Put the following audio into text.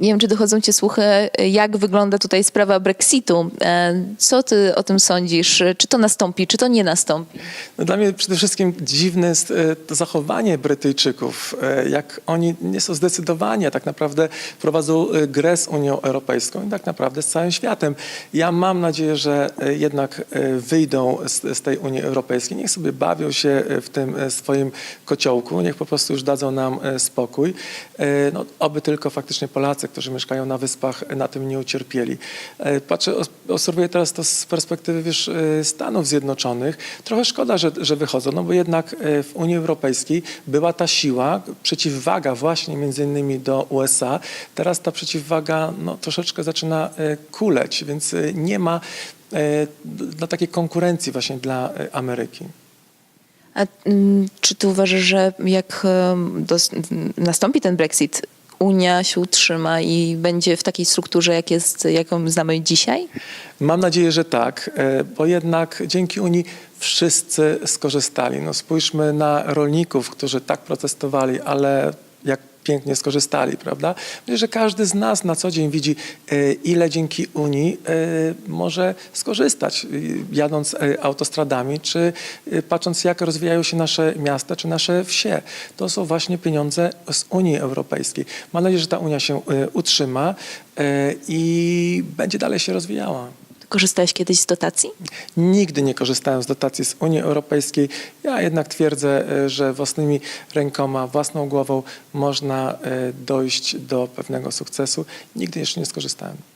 Nie wiem, czy dochodzą cię słuchy, jak wygląda tutaj sprawa Brexitu. E, Co ty o tym sądzisz? Czy to nastąpi, czy to nie nastąpi? No dla mnie przede wszystkim dziwne jest e, to zachowanie Brytyjczyków, e, jak oni nie są zdecydowani, a tak naprawdę prowadzą grę z Unią Europejską i tak naprawdę z całym światem. Ja mam nadzieję, że jednak wyjdą z, z tej Unii Europejskiej. Niech sobie bawią się w tym swoim kociołku, niech po prostu już dadzą nam spokój. No, oby tylko faktycznie Polacy, którzy mieszkają na wyspach, e, na tym nie ucierpieli. E, Patrzę, obserwuję teraz to z perspektywy wiesz, e, Stanów Zjednoczonych. Trochę szkoda, że, że wychodzą, no bo jednak w Unii Europejskiej była ta siła, przeciwwaga właśnie między innymi do USA. Teraz ta przeciwwaga no, troszeczkę zaczyna kuleć, więc nie ma dla takiej konkurencji właśnie dla Ameryki. A mm, czy ty uważasz, że jak dos- nastąpi ten Brexit, Unia się utrzyma i będzie w takiej strukturze, jak jest, jaką znamy dzisiaj? Mam nadzieję, że tak, e, bo jednak dzięki Unii wszyscy skorzystali. No spójrzmy na rolników, którzy tak protestowali, ale jak pięknie skorzystali, prawda? Myślę, że każdy z nas na co dzień widzi, e, ile dzięki Unii e, może skorzystać, e, jadąc autostradami, czy patrząc, jak rozwijają się nasze miasta, czy nasze wsie. To są właśnie pieniądze z Unii Europejskiej. Mam nadzieję, że ta Unia się utrzyma i będzie dalej się rozwijała. Korzystałeś kiedyś z dotacji? Nigdy nie korzystałem z dotacji z Unii Europejskiej. Ja jednak twierdzę, e, że własnymi rękoma, własną głową można e, dojść do pewnego sukcesu. Nigdy jeszcze nie skorzystałem.